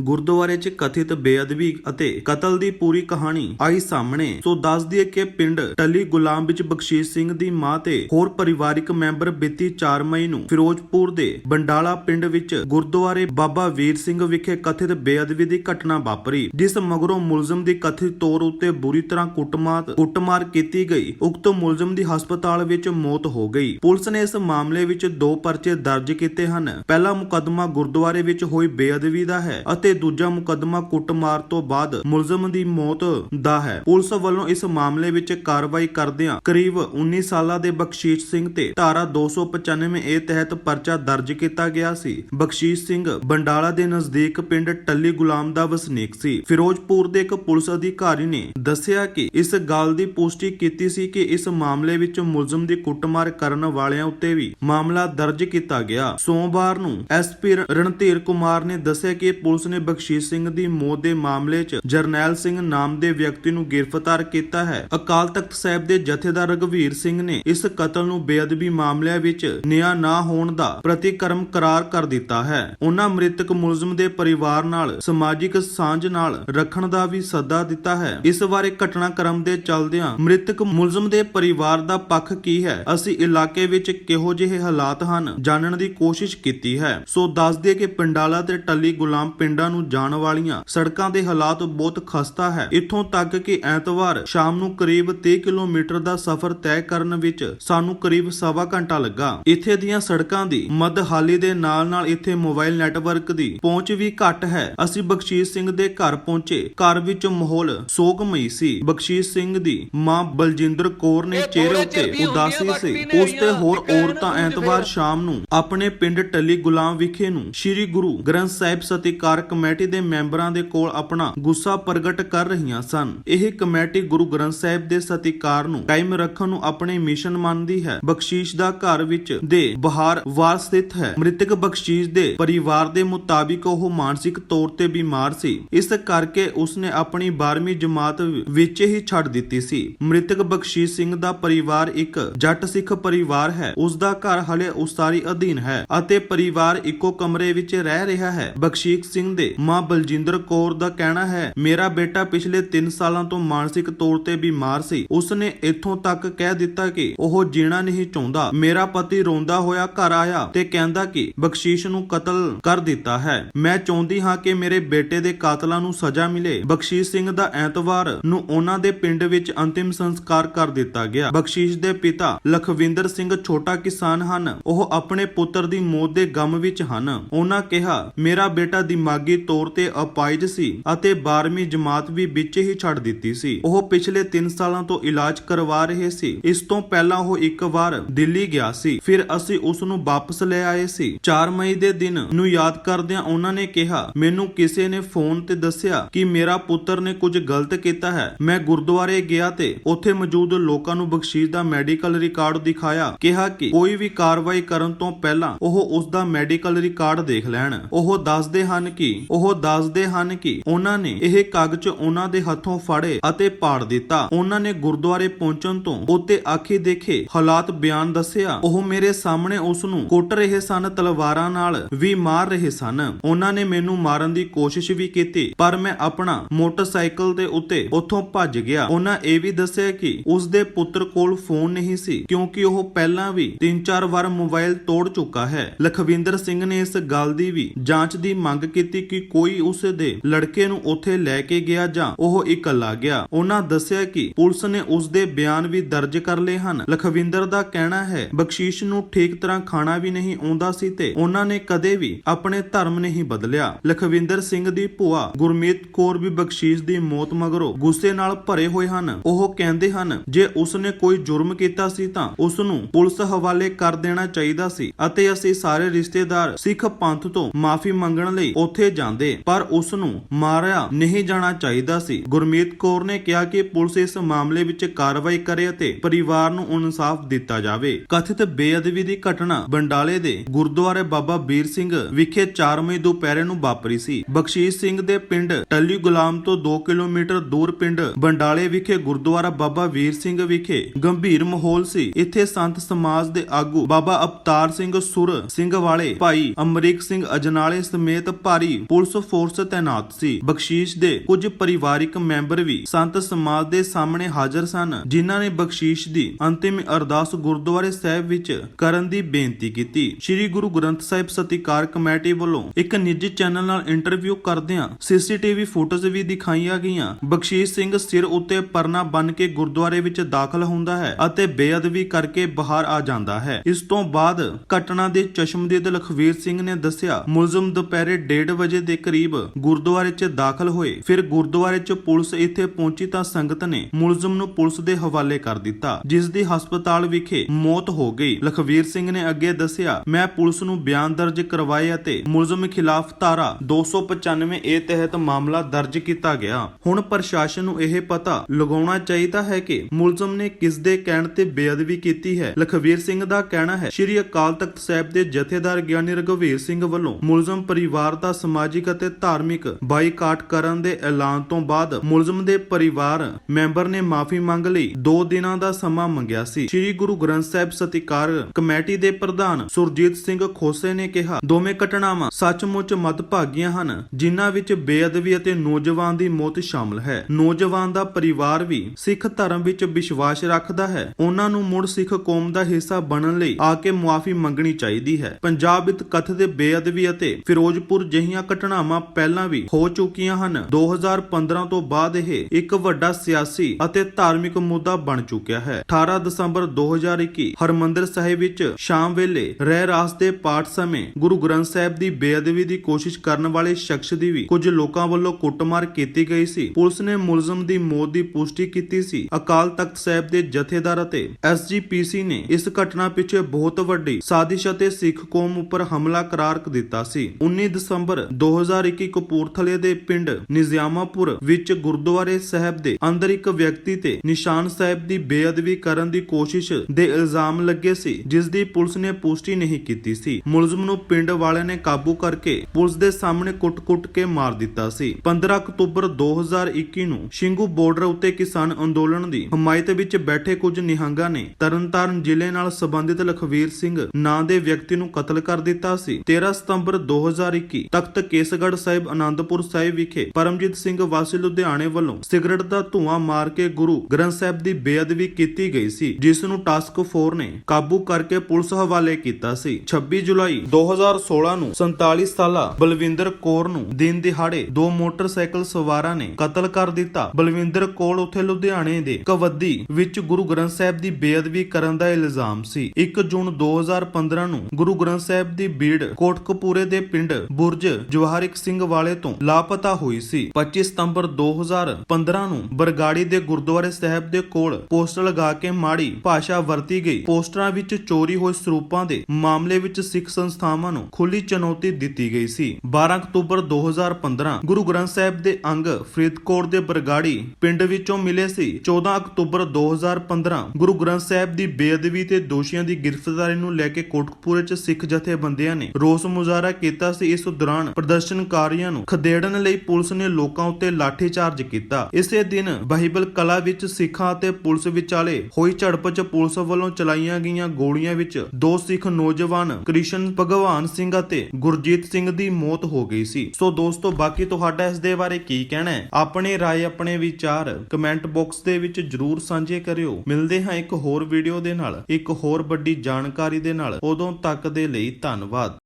ਗੁਰਦੁਆਰੇ 'ਚ ਕਥਿਤ ਬੇਅਦਬੀ ਅਤੇ ਕਤਲ ਦੀ ਪੂਰੀ ਕਹਾਣੀ ਆਈ ਸਾਹਮਣੇ। ਸੋ ਦੱਸ ਦਈਏ ਕਿ ਪਿੰਡ ਟੱਲੀ ਗੁਲਾਮ ਵਿੱਚ ਬਖਸ਼ੀਸ਼ ਸਿੰਘ ਦੀ ਮਾਂ ਤੇ ਹੋਰ ਪਰਿਵਾਰਿਕ ਮੈਂਬਰ ਬੀਤੀ 4 ਮਈ ਨੂੰ ਫਿਰੋਜ਼ਪੁਰ ਦੇ ਬੰਡਾਲਾ ਪਿੰਡ ਵਿੱਚ ਗੁਰਦੁਆਰੇ ਬਾਬਾ ਵੀਰ ਸਿੰਘ ਵਿਖੇ ਕਥਿਤ ਬੇਅਦਬੀ ਦੀ ਘਟਨਾ ਵਾਪਰੀ, ਜਿਸ ਮਗਰੋਂ ਮੁਲਜ਼ਮ ਦੀ ਕਥਿਤ ਤੌਰ ਉੱਤੇ ਬੁਰੀ ਤਰ੍ਹਾਂ ਕੁੱਟਮਾਰ ਕੁੱਟਮਾਰ ਕੀਤੀ ਗਈ। ਉਕਤ ਮੁਲਜ਼ਮ ਦੀ ਹਸਪਤਾਲ ਵਿੱਚ ਮੌਤ ਹੋ ਗਈ। ਪੁਲਿਸ ਨੇ ਇਸ ਮਾਮਲੇ ਵਿੱਚ ਦੋ ਪਰਚੇ ਦਰਜ ਕੀਤੇ ਹਨ। ਪਹਿਲਾ ਮੁਕੱਦਮਾ ਗੁਰਦੁਆਰੇ ਵਿੱਚ ਹੋਈ ਬੇਅਦਬੀ ਦਾ ਹੈ ਅਤੇ ਦੂਜਾ ਮੁਕੱਦਮਾ ਕੁੱਟਮਾਰ ਤੋਂ ਬਾਅਦ ਮੁਲਜ਼ਮ ਦੀ ਮੌਤ ਦਾ ਹੈ। ਪੁਲਿਸ ਵੱਲੋਂ ਇਸ ਮਾਮਲੇ ਵਿੱਚ ਕਾਰਵਾਈ ਕਰਦਿਆਂ ਕਰੀਬ 19 ਸਾਲਾਂ ਦੇ ਬਖਸ਼ੀਸ਼ ਸਿੰਘ ਤੇ ਧਾਰਾ 295 ਏ ਤਹਿਤ ਪਰਚਾ ਦਰਜ ਕੀਤਾ ਗਿਆ ਸੀ। ਬਖਸ਼ੀਸ਼ ਸਿੰਘ ਬੰਡਾਲਾ ਦੇ ਨਜ਼ਦੀਕ ਪਿੰਡ ਟੱਲੀ ਗੁਲਾਮ ਦਾ ਵਸਨੀਕ ਸੀ। ਫਿਰੋਜ਼ਪੁਰ ਦੇ ਇੱਕ ਪੁਲਿਸ ਅਧਿਕਾਰੀ ਨੇ ਦੱਸਿਆ ਕਿ ਇਸ ਗੱਲ ਦੀ ਪੁਸ਼ਟੀ ਕੀਤੀ ਸੀ ਕਿ ਇਸ ਮਾਮਲੇ ਵਿੱਚ ਮੁਲਜ਼ਮ ਦੀ ਕੁੱਟਮਾਰ ਕਰਨ ਵਾਲਿਆਂ ਉੱਤੇ ਵੀ ਮਾਮਲਾ ਦਰਜ ਕੀਤਾ ਗਿਆ। ਸੋਮਵਾਰ ਨੂੰ ਐਸਪੀ ਰਣਧੀਰ ਕੁਮਾਰ ਨੇ ਦੱਸਿਆ ਕਿ ਪੁਲਿਸ ਨੇ ਬਖਸ਼ੀਸ਼ ਸਿੰਘ ਦੀ ਮੌਤ ਦੇ ਮਾਮਲੇ 'ਚ ਜਰਨੈਲ ਸਿੰਘ ਨਾਮ ਦੇ ਵਿਅਕਤੀ ਨੂੰ ਗ੍ਰਿਫਤਾਰ ਕੀਤਾ ਹੈ। ਅਕਾਲ ਤਖਤ ਸਾਹਿਬ ਦੇ ਜਥੇਦਾਰ ਰਗਵੀਰ ਸਿੰਘ ਨੇ ਇਸ ਕਤਲ ਨੂੰ ਬੇਅਦਬੀ ਮਾਮਲਿਆਂ ਵਿੱਚ ਨਿਆਂ ਨਾ ਹੋਣ ਦਾ ਪ੍ਰਤੀਕਰਮ ਕਰਾਰ ਕਰ ਦਿੱਤਾ ਹੈ। ਉਹਨਾਂ ਮ੍ਰਿਤਕ ਮੁਲਜ਼ਮ ਦੇ ਪਰਿਵਾਰ ਨਾਲ ਸਮਾਜਿਕ ਸਾਂਝ ਨਾਲ ਰੱਖਣ ਦਾ ਵੀ ਸੱਦਾ ਦਿੱਤਾ ਹੈ। ਇਸ ਬਾਰੇ ਘਟਨਾਕ੍ਰਮ ਦੇ ਚੱਲਦਿਆਂ ਮ੍ਰਿਤਕ ਮੁਲਜ਼ਮ ਦੇ ਪਰਿਵਾਰ ਦਾ ਪੱਖ ਕੀ ਹੈ? ਅਸੀਂ ਇਲਾਕੇ ਵਿੱਚ ਕਿਹੋ ਜਿਹੇ ਹਾਲਾਤ ਹਨ? ਜਾਣਨ ਦੀ ਕੋਸ਼ਿਸ਼ ਕੀਤੀ ਹੈ। ਸੋ ਦੱਸ ਦਈਏ ਕਿ ਪਿੰਡਾਲਾ ਤੇ ਟੱਲੀ ਗੁਲਾਮ ਪਿੰਡ ਨੂੰ ਜਾਣ ਵਾਲੀਆਂ ਸੜਕਾਂ ਦੇ ਹਾਲਾਤ ਬਹੁਤ ਖਸਤਾ ਹੈ। ਇੱਥੋਂ ਤੱਕ ਕਿ ਐਤਵਾਰ ਸ਼ਾਮ ਨੂੰ ਕਰੀਬ 30 ਕਿਲੋਮੀਟਰ ਦਾ ਸਫ਼ਰ ਤੈਅ ਕਰਨ ਵਿੱਚ ਸਾਨੂੰ ਕਰੀਬ ਸਵਾ ਘੰਟਾ ਲੱਗਾ। ਇੱਥੇ ਦੀਆਂ ਸੜਕਾਂ ਦੀ ਮਦਹਾਲੀ ਦੇ ਨਾਲ-ਨਾਲ ਇੱਥੇ ਮੋਬਾਈਲ ਨੈਟਵਰਕ ਦੀ ਪਹੁੰਚ ਵੀ ਘੱਟ ਹੈ। ਅਸੀਂ ਬਖਸ਼ੀਸ਼ ਸਿੰਘ ਦੇ ਘਰ ਪਹੁੰਚੇ। ਘਰ ਵਿੱਚ ਮਾਹੌਲ ਸੋਗਮਈ ਸੀ। ਬਖਸ਼ੀਸ਼ ਸਿੰਘ ਦੀ ਮਾਂ ਬਲਜਿੰਦਰ ਕੌਰ ਨੇ ਚਿਹਰੇ ਉੱਤੇ ਉਦਾਸੀ ਸੀ। ਉਸ ਤੇ ਹੋਰ ਔਰਤਾਂ ਐਤਵਾਰ ਸ਼ਾਮ ਨੂੰ ਆਪਣੇ ਪਿੰਡ ਟੱਲੀ ਗੁਲਾਮ ਵਿਖੇ ਨੂੰ ਸ੍ਰੀ ਗੁਰੂ ਗ੍ਰੰਥ ਸਾਹਿਬ ਸਤਿਕਾਰ ਕਮੇਟੀ ਦੇ ਮੈਂਬਰਾਂ ਦੇ ਕੋਲ ਆਪਣਾ ਗੁੱਸਾ ਪ੍ਰਗਟ ਕਰ ਰਹੀਆਂ ਸਨ। ਇਹ ਕਮੇਟੀ ਗੁਰੂ ਗ੍ਰੰਥ ਸਾਹਿਬ ਦੇ ਸਤਿਕਾਰ ਨੂੰ ਕਾਇਮ ਰੱਖਣ ਨੂੰ ਆਪਣੇ ਮਿਸ਼ਨ ਮੰਨਦੀ ਹੈ। ਬਖਸ਼ੀਸ਼ ਦਾ ਘਰ ਵਿੱਚ ਦੇ ਬਾਹਰ ਵਾਰ ਸਥਿਤ ਹੈ। ਮ੍ਰਿਤਕ ਬਖਸ਼ੀਸ਼ ਦੇ ਪਰਿਵਾਰ ਦੇ ਮੁਤਾਬਿਕ ਉਹ ਮਾਨਸਿਕ ਤੌਰ ਤੇ ਬਿਮਾਰ ਸੀ। ਇਸ ਕਰਕੇ ਉਸਨੇ ਆਪਣੀ 12ਵੀਂ ਜਮਾਤ ਵਿੱਚ ਹੀ ਛੱਡ ਦਿੱਤੀ ਸੀ। ਮ੍ਰਿਤਕ ਬਖਸ਼ੀਸ਼ ਸਿੰਘ ਦਾ ਪਰਿਵਾਰ ਇੱਕ ਜੱਟ ਸਿੱਖ ਪਰਿਵਾਰ ਹੈ। ਉਸ ਦਾ ਘਰ ਹਲੇ ਉਸਾਰੀ ਅਧੀਨ ਹੈ ਅਤੇ ਪਰਿਵਾਰ ਇੱਕੋ ਕਮਰੇ ਵਿੱਚ ਰਹਿ ਰਿਹਾ ਹੈ। ਬਖਸ਼ੀਸ਼ ਸਿੰਘ ਦੇ ਮਾਂ ਬਲਜਿੰਦਰ ਕੌਰ ਦਾ ਕਹਿਣਾ ਹੈ, ਮੇਰਾ ਬੇਟਾ ਪਿਛਲੇ 3 ਸਾਲਾਂ ਤੋਂ ਮਾਨਸਿਕ ਤੌਰ ਤੇ ਬਿਮਾਰ ਸੀ। ਉਸਨੇ ਇੱਥੋਂ ਤੱਕ ਕਹਿ ਦਿੱਤਾ ਕਿ ਉਹ ਜੀਣਾ ਨਹੀਂ ਚਾਹੁੰਦਾ। ਮੇਰਾ ਪਤੀ ਰੋਂਦਾ ਹੋਇਆ ਘਰ ਆਇਆ ਤੇ ਕਹਿੰਦਾ ਕਿ ਬਖਸ਼ੀਸ਼ ਨੂੰ ਕਤਲ ਕਰ ਦਿੱਤਾ ਹੈ। ਮੈਂ ਚਾਹੁੰਦੀ ਹਾਂ ਕਿ ਮੇਰੇ ਬੇਟੇ ਦੇ ਕਾਤਲਾਂ ਨੂੰ ਸਜ਼ਾ ਮਿਲੇ। ਬਖਸ਼ੀਸ਼ ਸਿੰਘ ਦਾ ਐਤਵਾਰ ਨੂੰ ਉਹਨਾਂ ਦੇ ਪਿੰਡ ਵਿੱਚ ਅੰਤਿਮ ਸੰਸਕਾਰ ਕਰ ਦਿੱਤਾ ਗਿਆ। ਬਖਸ਼ੀਸ਼ ਦੇ ਪਿਤਾ ਲਖਵਿੰਦਰ ਸਿੰਘ ਛੋਟਾ ਕਿਸਾਨ ਹਨ। ਉਹ ਆਪਣੇ ਪੁੱਤਰ ਦੀ ਮੌਤ ਦੇ ਗਮ ਵਿੱਚ ਹਨ। ਉਹਨਾਂ ਕਿਹਾ, ਮੇਰਾ ਬੇਟਾ ਦਿਮਾਗੀ ਤੌਰ ਤੇ ਅਪਾਇਜ ਸੀ ਅਤੇ 12ਵੀਂ ਜਮਾਤ ਵੀ ਵਿੱਚ ਹੀ ਛੱਡ ਦਿੱਤੀ ਸੀ। ਉਹ ਪਿਛਲੇ 3 ਸਾਲਾਂ ਤੋਂ ਇਲਾਜ ਕਰਵਾ ਰਹੇ ਸੀ। ਇਸ ਤੋਂ ਪਹਿਲਾਂ ਉਹ ਇੱਕ ਵਾਰ ਦਿੱਲੀ ਗਿਆ ਸੀ। ਫਿਰ ਅਸੀਂ ਉਸ ਨੂੰ ਵਾਪਸ ਲੈ ਆਏ ਸੀ। 4 ਮਈ ਦੇ ਦਿਨ ਨੂੰ ਯਾਦ ਕਰਦਿਆਂ ਉਹਨਾਂ ਨੇ ਕਿਹਾ, ਮੈਨੂੰ ਕਿਸੇ ਨੇ ਫੋਨ ਤੇ ਦੱਸਿਆ ਕਿ ਮੇਰਾ ਪੁੱਤਰ ਨੇ ਕੁਝ ਗਲਤ ਕੀਤਾ ਹੈ। ਮੈਂ ਗੁਰਦੁਆਰੇ ਗਿਆ ਤੇ ਉੱਥੇ ਮੌਜੂਦ ਲੋਕਾਂ ਨੂੰ ਬਖਸ਼ੀਸ਼ ਦਾ ਮੈਡੀਕਲ ਰਿਕਾਰਡ ਦਿਖਾਇਆ। ਕਿਹਾ ਕਿ ਕੋਈ ਵੀ ਕਾਰਵਾਈ ਕਰਨ ਤੋਂ ਪਹਿਲਾਂ ਉਹ ਉਸ ਦਾ ਮੈਡੀਕਲ ਰਿਕਾਰਡ ਦੇਖ ਲੈਣ। ਉਹ ਦੱਸਦੇ ਹਨ ਕਿ ਉਹ ਦੱਸਦੇ ਹਨ ਕਿ ਉਹਨਾਂ ਨੇ ਇਹ ਕਾਗਜ਼ ਉਹਨਾਂ ਦੇ ਹੱਥੋਂ ਫੜੇ ਅਤੇ ਪਾੜ ਦਿੱਤਾ। ਉਹਨਾਂ ਨੇ ਗੁਰਦੁਆਰੇ ਪਹੁੰਚਣ ਤੋਂ ਉੱਤੇ ਆਖੀ, ਦੇਖੇ, ਹਾਲਾਤ ਬਿਆਨ ਦੱਸਿਆ। ਉਹ ਮੇਰੇ ਸਾਹਮਣੇ ਉਸ ਨੂੰ ਕੁੱਟ ਰਹੇ ਸਨ, ਤਲਵਾਰਾਂ ਨਾਲ ਵੀ ਮਾਰ ਰਹੇ ਸਨ। ਉਹਨਾਂ ਨੇ ਮੈਨੂੰ ਮਾਰਨ ਦੀ ਕੋਸ਼ਿਸ਼ ਵੀ ਕੀਤੀ, ਪਰ ਮੈਂ ਆਪਣਾ ਮੋਟਰਸਾਈਕਲ ਦੇ ਉੱਤੇ ਉੱਥੋਂ ਭੱਜ ਗਿਆ। ਉਹਨਾਂ ਇਹ ਵੀ ਦੱਸਿਆ ਕਿ ਉਸ ਦੇ ਪੁੱਤਰ ਕੋਲ ਫੋਨ ਨਹੀਂ ਸੀ, ਕਿਉਂਕਿ ਉਹ ਪਹਿਲਾਂ ਵੀ 3-4 ਵਾਰ ਮੋਬਾਈਲ ਤੋੜ ਚੁੱਕਾ ਹੈ। ਲਖਵਿੰਦਰ ਸਿੰਘ ਨੇ ਇਸ ਗੱਲ ਦੀ ਵੀ ਜਾਂਚ ਦੀ ਮੰਗ ਕੀਤੀ ਕਿ ਕੋਈ ਉਸ ਦੇ ਲੜਕੇ ਨੂੰ ਉੱਥੇ ਲੈ ਕੇ ਗਿਆ ਜਾਂ ਉਹ ਇਕੱਲਾ ਗਿਆ। ਉਹਨਾਂ ਦੱਸਿਆ ਕਿ ਪੁਲਿਸ ਨੇ ਉਸ ਦੇ ਬਿਆਨ ਵੀ ਦਰਜ ਕਰ ਲਏ ਹਨ। ਲਖਵਿੰਦਰ ਦਾ ਕਹਿਣਾ ਹੈ, ਬਖਸ਼ੀਸ਼ ਨੂੰ ਠੀਕ ਤਰ੍ਹਾਂ ਖਾਣਾ ਵੀ ਨਹੀਂ ਆਉਂਦਾ ਸੀ ਤੇ ਉਹਨਾਂ ਨੇ ਕਦੇ ਵੀ ਆਪਣੇ ਧਰਮ ਨਹੀਂ ਬਦਲਿਆ। ਲਖਵਿੰਦਰ ਸਿੰਘ ਦੀ ਭੂਆ ਗੁਰਮੀਤ ਕੌਰ ਵੀ ਬਖਸ਼ੀਸ਼ ਦੀ ਮੌਤ ਮਗਰੋਂ ਗੁੱਸੇ ਨਾਲ ਭਰੇ ਹੋਏ ਹਨ। ਉਹ ਕਹਿੰਦੇ ਹਨ, ਜੇ ਉਸ ਨੇ ਕੋਈ ਜੁਰਮ ਕੀਤਾ ਸੀ ਤਾਂ ਉਸ ਨੂੰ ਪੁਲਿਸ ਹਵਾਲੇ ਕਰ ਦੇਣਾ ਚਾਹੀਦਾ ਸੀ ਅਤੇ ਅਸੀਂ ਸਾਰੇ ਰਿਸ਼ਤੇਦਾਰ ਸਿੱਖ ਪੰਥ ਤੋਂ ਮਾਫੀ ਮੰਗਣ ਲਈ ਉੱਥੇ ਜਾਂਦੇ, ਪਰ ਉਸ ਨੂੰ ਮਾਰਿਆ ਨਹੀਂ ਜਾਣਾ ਚਾਹੀਦਾ ਸੀ। ਗੁਰਮੀਤ ਕੌਰ ਨੇ ਕਿਹਾ ਕਿ ਪੁਲਿਸ ਇਸ ਮਾਮਲੇ ਵਿੱਚ ਕਾਰਵਾਈ ਕਰੇ ਅਤੇ ਪਰਿਵਾਰ ਨੂੰ ਇਨਸਾਫ ਦਿੱਤਾ ਜਾਵੇ। ਕਥਿਤ ਬੇਅਦਬੀ ਦੀ ਘਟਨਾ ਬੰਡਾਲੇ ਦੇ ਗੁਰਦੁਆਰੇ ਬਾਬਾ ਵੀਰ ਸਿੰਘ ਵਿਖੇ 4 ਮਈ ਦੁਪਹਿਰੇ ਨੂੰ ਵਾਪਰੀ ਸੀ। ਬਖਸ਼ੀਸ਼ ਸਿੰਘ ਦੇ ਪਿੰਡ ਟੱਲੀ ਗੁਲਾਮ ਤੋਂ 2 ਕਿਲੋਮੀਟਰ ਦੂਰ ਪਿੰਡ ਬੰਡਾਲੇ ਵਿਖੇ ਗੁਰਦੁਆਰਾ ਬਾਬਾ ਵੀਰ ਸਿੰਘ ਵਿਖੇ ਗੰਭੀਰ ਮਾਹੌਲ ਸੀ। ਇੱਥੇ ਸੰਤ ਸਮਾਜ ਦੇ ਆਗੂ ਬਾਬਾ ਅਵਤਾਰ ਸਿੰਘ ਸੁਰ ਸਿੰਘ ਵਾਲੇ ਭਾਈ ਅਮਰੀਕ ਸਿੰਘ ਅਜਨਾਲੇ ਸਮੇਤ ਭਾਰੀ ਪੁਲਿਸ ਫੋਰਸ ਤੈਨਾਤ ਸੀ। ਬਖਸ਼ੀਸ਼ ਦੇ ਕੁਝ ਪਰਿਵਾਰਿਕ ਮੈਂਬਰ ਵੀ ਸੰਤ ਸਮਾਜ ਦੇ ਸਾਹਮਣੇ ਹਾਜ਼ਰ ਸਨ, ਜਿਨ੍ਹਾਂ ਨੇ ਬਖਸ਼ੀਸ਼ ਦੀ ਅੰਤਿਮ ਅਰਦਾਸ ਗੁਰਦੁਆਰੇ ਸਾਹਿਬ ਵਿੱਚ ਕਰਨ ਦੀ ਬੇਨਤੀ ਕੀਤੀ। ਸ੍ਰੀ ਗੁਰੂ ਗ੍ਰੰਥ ਸਾਹਿਬ ਸਤਿਕਾਰ ਕਮੇਟੀ ਵੱਲੋਂ ਇੱਕ ਨਿੱਜੀ ਚੈਨਲ ਨਾਲ ਇੰਟਰਵਿਊ ਕਰਦਿਆਂ ਸੀਸੀਟੀਵੀ ਫੁਟੇਜ ਵੀ ਦਿਖਾਈਆਂ ਗਈਆਂ। ਬਖਸ਼ੀਸ਼ ਸਿੰਘ ਸਿਰ ਉੱਤੇ ਪਰਨਾ ਬੰਨ ਕੇ ਗੁਰਦੁਆਰੇ ਵਿੱਚ ਦਾਖਲ ਹੁੰਦਾ ਹੈ ਅਤੇ ਬੇਅਦਬੀ ਕਰਕੇ ਬਾਹਰ ਆ ਜਾਂਦਾ ਹੈ। ਇਸ ਤੋਂ ਬਾਅਦ ਘਟਨਾ ਦੇ ਚਸ਼ਮਦੀਦ ਲਖਵੀਰ ਸਿੰਘ ਨੇ ਦੱਸਿਆ, ਮੁਲਜ਼ਮ ਦੁਪਹਿਰੇ 1:30 ਵਜੇ ਦੇ ਕਰੀਬ ਗੁਰਦੁਆਰੇ 'ਚ ਦਾਖਲ ਹੋਏ। ਫਿਰ ਗੁਰਦੁਆਰੇ 'ਚ ਪੁਲਿਸ ਇੱਥੇ ਪਹੁੰਚੀ ਤਾਂ ਸੰਗਤ ਨੇ ਮੁਲਜ਼ਮ ਨੂੰ ਪੁਲਿਸ ਦੇ ਹਵਾਲੇ ਕਰ ਦਿੱਤਾ, ਜਿਸ ਦੀ ਹਸਪਤਾਲ ਵਿਖੇ ਮੌਤ ਹੋ ਗਈ। ਲਖਵੀਰ ਸਿੰਘ ਨੇ ਅੱਗੇ ਦੱਸਿਆ, ਮੈਂ ਪੁਲਿਸ ਨੂੰ ਬਿਆਨ ਦਰਜ ਕਰਵਾਏ ਅਤੇ ਮੁਲਜ਼ਮ ਖਿਲਾਫ ਧਾਰਾ 295 ਏ ਤਹਿਤ ਮਾਮਲਾ ਦਰਜ ਕੀਤਾ ਗਿਆ। ਹੁਣ ਪ੍ਰਸ਼ਾਸਨ ਨੂੰ ਇਹ ਪਤਾ ਲਗਾਉਣਾ ਚਾਹੀਦਾ ਹੈ ਕਿ ਮੁਲਜ਼ਮ ਨੇ ਕਿਸ ਦੇ ਕਹਿਣ ਤੇ ਬੇਅਦਬੀ ਕੀਤੀ ਹੈ। ਲਖਵੀਰ ਸਿੰਘ ਦਾ ਕਹਿਣਾ ਹੈ, ਸ਼੍ਰੀ ਅਕਾਲ ਤਖਤ ਸਾਹਿਬ ਦੇ ਜਥੇਦਾਰ ਗਿਆਨੀ ਰਘਵੀਰ ਸਿੰਘ ਵੱਲੋਂ ਮੁਲਜ਼ਮ ਪਰਿਵਾਰ ਦਾ ਸਮਾਜਿਕ ਅਤੇ ਧਾਰਮਿਕ ਬਾਈਕਾਟ ਕਰਨ ਦੇ ਐਲਾਨ ਤੋਂ ਬਾਅਦ ਮੁਲਜ਼ਮ ਦੇ ਪਰਿਵਾਰ ਮੈਂਬਰ ਨੇ ਮਾਫੀ ਮੰਗ ਲਈ। 2 ਦਿਨਾਂ ਦਾ ਸਮਾਂ ਮੰਗਿਆ ਸੀ। ਸ਼੍ਰੀ ਗੁਰੂ ਗ੍ਰੰਥ ਸਾਹਿਬ ਸਤਿਕਾਰ ਕਮੇਟੀ ਦੇ ਪ੍ਰਧਾਨ ਸੁਰਜੀਤ ਸਿੰਘ ਖੋਸੇ ਨੇ ਕਿਹਾ, ਦੋਵੇਂ ਘਟਨਾਵਾਂ ਸੱਚਮੁੱਚ ਮਦਭਾਗੀਆਂ ਹਨ, ਜਿਨ੍ਹਾਂ ਵਿੱਚ ਬੇਅਦਬੀ ਅਤੇ ਨੌਜਵਾਨ ਦੀ ਮੌਤ ਸ਼ਾਮਲ ਹੈ। ਨੌਜਵਾਨ ਦਾ ਪਰਿਵਾਰ ਵੀ ਸਿੱਖ ਧਰਮ ਵਿੱਚ ਵਿਸ਼ਵਾਸ ਰੱਖਦਾ ਹੈ। ਉਹਨਾਂ ਨੂੰ ਮੁੜ ਸਿੱਖ ਕੌਮ ਦਾ ਹਿੱਸਾ ਬਣਨ ਲਈ ਆ ਕੇ ਮੁਆਫੀ ਮੰਗਣੀ ਚਾਹੀਦੀ ਹੈ। ਪੰਜਾਬ ਵਿੱਚ ਕਥਿਤ ਬੇਅਦਬੀ ਅਤੇ ਫਿਰੋਜ਼ਪੁਰ ਜਿਹੀਆਂ ਘਟਨਾਵਾਂ ਪਹਿਲਾਂ ਵੀ ਹੋ ਚੁੱਕੀਆਂ ਹਨ। 2015 ਤੋਂ ਬਾਅਦ ਇਹ ਇੱਕ ਵੱਡਾ ਸਿਆਸੀ ਅਤੇ ਧਾਰਮਿਕ ਮੁੱਦਾ ਬਣ ਚੁੱਕਿਆ ਹੈ। 18 ਦਸੰਬਰ 2021 ਹਰਮੰਦਰ ਸਾਹਿਬ ਵਿੱਚ ਸ਼ਾਮ ਵੇਲੇ ਰਹਿ ਰਾਸ ਦੇ ਪਾਠ ਸਮੇਂ ਗੁਰੂ ਗ੍ਰੰਥ ਸਾਹਿਬ ਦੀ ਬੇਅਦਬੀ ਦੀ ਕੋਸ਼ਿਸ਼ ਕਰਨ ਵਾਲੇ ਸ਼ਖਸ ਦੀ ਵੀ ਕੁਝ ਲੋਕਾਂ ਵੱਲੋਂ ਕੁੱਟਮਾਰ ਕੀਤੀ ਗਈ ਸੀ। ਪੁਲਿਸ ਨੇ ਮੁਲਜ਼ਮ ਦੀ ਮੌਤ ਦੀ ਪੁਸ਼ਟੀ ਕੀਤੀ ਸੀ। ਅਕਾਲ ਤਖਤ ਸਾਹਿਬ ਦੇ ਜਥੇਦਾਰ ਅਤੇ ਐਸਜੀਪੀਸੀ ਨੇ ਇਸ ਘਟਨਾ ਪਿੱਛੇ ਬਹੁਤ ਵੱਡੀ ਸਾਜ਼ਿਸ਼ ਅਤੇ ਸਿੱਖ ਕੌਮ ਉੱਪਰ ਹਮਲਾ ਕਰਾਰ ਦਿੱਤਾ ਸੀ। 19 ਦਸੰਬਰ 2021 ਕਪੂਰਥਲੇ ਦੇ ਪਿੰਡ ਨਿਜ਼ਾਮਾਪੁਰ ਵਿੱਚ ਗੁਰਦੁਆਰੇ ਸਾਹਿਬ ਦੇ ਅੰਦਰ ਇੱਕ ਵਿਅਕਤੀ ਤੇ ਨਿਸ਼ਾਨ ਸਾਹਿਬ ਦੀ ਬੇਅਦਬੀ ਕਰਨ ਦੀ ਕੋਸ਼ਿਸ਼ ਦੇ ਇਲਜ਼ਾਮ ਲੱਗੇ ਸੀ, ਜਿਸ ਦੀ ਪੁਲਿਸ ਨੇ ਪੁਸ਼ਟੀ ਨਹੀਂ ਕੀਤੀ ਸੀ। ਮੁਲਜ਼ਮ ਨੂੰ ਪਿੰਡ ਵਾਲਿਆਂ ਨੇ ਕਾਬੂ ਕਰਕੇ ਪੁਲਿਸ ਦੇ ਸਾਹਮਣੇ ਕੁੱਟ-ਕੁੱਟ ਕੇ ਮਾਰ ਦਿੱਤਾ ਸੀ। 15 ਅਕਤੂਬਰ 2021 ਨੂੰ ਸ਼ਿੰਗੂ ਬਾਰਡਰ ਉੱਤੇ ਕਿਸਾਨ ਅੰਦੋਲਨ ਦੀ ਹਮਾਇਤ ਵਿੱਚ ਬੈਠੇ ਕੁਝ ਨਿਹੰਗਾਂ ਨੇ ਤਰਨਤਾਰਨ ਜ਼ਿਲ੍ਹੇ ਨਾਲ ਸੰਬੰਧਿਤ ਲਖਵੀਰ ਸਿੰਘ ਨਾਂ ਦੇ ਵਿਅਕਤੀ ਨੂੰ ਕਤਲ ਕਰ ਦਿੱਤਾ ਸੀ। 13 ਸਤੰਬਰ 2021 ਤਖਤ ਕੇਸਗੜ੍ਹ ਸਾਹਿਬ ਆਨੰਦਪੁਰ ਸਾਹਿਬ ਵਿਖੇ ਪਰਮਜੀਤ ਸਿੰਘ ਵਾਸੀ ਲੁਧਿਆਣੇ ਵੱਲੋਂ ਸਿਗਰਟ ਦਾ ਧੂਆਂ ਮਾਰ ਕੇ ਗੁਰੂ ਗ੍ਰੰਥ ਸਾਹਿਬ ਦੀ ਬੇਅਦਬੀ ਕੀਤੀ ਗਈ ਸੀ, ਜਿਸ ਨੂੰ ਟਾਸਕ ਫੋਰ ਨੇ ਕਾਬੂ ਕਰਕੇ ਪੁਲਿਸ ਹਵਾਲੇ ਕੀਤਾ ਸੀ। 26 ਜੁਲਾਈ 2016 ਨੂੰ 47 ਸਾਲਾ ਬਲਵਿੰਦਰ ਕੌਰ ਨੂੰ ਦਿਨ ਦਿਹਾੜੇ ਦੋ ਮੋਟਰਸਾਈਕਲ ਸਵਾਰਾਂ ਨੇ ਕਤਲ ਕਰ ਦਿੱਤਾ। ਬਲਵਿੰਦਰ ਕੋਲ ਉੱਥੇ ਲੁਧਿਆਣੇ ਦੇ ਕਵੱਦੀ ਵਿੱਚ ਗੁਰੂ ਗ੍ਰੰਥ ਸਾਹਿਬ ਦੀ ਬੇਅਦਬੀ ਕਰਨ ਦਾ ਇਲਜ਼ਾਮ ਸੀ। 1 ਜੂਨ 2015 ਨੂੰ ਗੁਰੂ ਗ੍ਰੰਥ ਸਾਹਿਬ ਦੀ ਬੀੜ ਕੋਟਕਪੂਰੇ ਦੇ ਪਿੰਡ ਬੁਰਜ ਜਵਾਹਰਿਕ ਸਿੰਘ ਵਾਲੇ ਤੋਂ ਲਾਪਤਾ ਹੋਈ ਸੀ। 25 ਸਤੰਬਰ 2015 ਨੂੰ ਬਰਗਾੜੀ ਦੇ ਗੁਰਦੁਆਰੇ ਸਾਹਿਬ ਦੇ ਕੋਲ ਪੋਸਟਰ ਲਗਾ ਕੇ ਮਾੜੀ ਭਾਸ਼ਾ ਵਰਤੀ ਗਈ। ਪੋਸਟਰਾਂ ਵਿੱਚ ਚੋਰੀ ਹੋਏ ਸਰੂਪਾਂ ਦੇ ਮਾਮਲੇ ਵਿੱਚ ਸਿੱਖ ਸੰਸਥਾਵਾਂ ਨੂੰ ਖੁੱਲੀ ਚੁਣੌਤੀ ਦਿੱਤੀ ਗਈ ਸੀ। 12 ਅਕਤੂਬਰ 2015 ਗੁਰੂ ਗ੍ਰੰਥ ਸਾਹਿਬ ਦੇ ਅੰਗ ਫਰੀਦਕੋਟ ਦੇ ਬਰਗਾੜੀ ਪਿੰਡ ਵਿੱਚੋਂ ਮਿਲੇ ਸੀ। 14 ਅਕਤੂਬਰ 2015 ਗੁਰੂ ਗ੍ਰੰਥ ਸਾਹਿਬ ਦੀ ਬੇਅਦਬੀ ਤੇ ਦੋਸ਼ੀਆਂ ਦੀ ਗ੍ਰਿਫਤਾਰੀ ਨੂੰ ਲੈ ਕੇ ਕੋਟਕਪੂਰੇ 'ਚ ਸਿੱਖ ਜਥੇਬੰਦੀਆਂ ਨੇ ਰੋਸ ਮੁਜ਼ਾਹਰਾ ਕੀਤਾ ਸੀ। ਇਸ ਦੌਰਾਨ ਪ੍ਰਦਰਸ਼ਨਕਾਰੀਆਂ ਨੂੰ ਖਦੇੜਨ ਲਈ ਪੁਲਿਸ ਨੇ ਲੋਕਾਂ ਉੱਤੇ ਲਾਠੀਚਾਰਜ ਕੀਤਾ। ਇਸੇ ਦਿਨ ਬਾਈਬਲ ਕਲਾ ਵਿੱਚ ਸਿੱਖਾਂ ਅਤੇ ਪੁਲਿਸ ਵਿਚਾਲੇ ਹੋਈ ਝੜਪ 'ਚ ਪੁਲਿਸ ਵੱਲੋਂ ਚਲਾਈਆਂ ਗਈਆਂ ਗੋਲੀਆਂ ਵਿੱਚ ਦੋ ਸਿੱਖ ਨੌਜਵਾਨ ਕ੍ਰਿਸ਼ਨ ਭਗਵਾਨ ਸਿੰਘ ਅਤੇ ਗੁਰਜੀਤ ਸਿੰਘ ਦੀ ਮੌਤ ਹੋ ਗਈ ਸੀ। ਸੋ ਦੋਸਤੋ, ਬਾਕੀ ਤੁਹਾਡਾ ਇਸ ਦੇ ਬਾਰੇ ਕੀ ਕਹਿਣਾ ਹੈ? ਆਪਣੇ ਰਾਏ, ਆਪਣੇ ਵਿਚਾਰ ਕਮੈਂਟ ਬਾਕਸ ਦੇ ਵਿੱਚ ਜਰੂਰ ਸਾਂਝੇ ਕਰਿਓ। ਮਿਲਦੇ ਹਾਂ ਇੱਕ ਹੋਰ ਵੀਡੀਓ ਦੇ ਨਾਲ। ਇੱਕ ਹੋਰ ਵੱਡੀ ਜਾਣਕਾਰੀ ਦੇ ਨਾਲ। ਉਦੋਂ ਤੱਕ ਦੇ ਲਈ ਧੰਨਵਾਦ।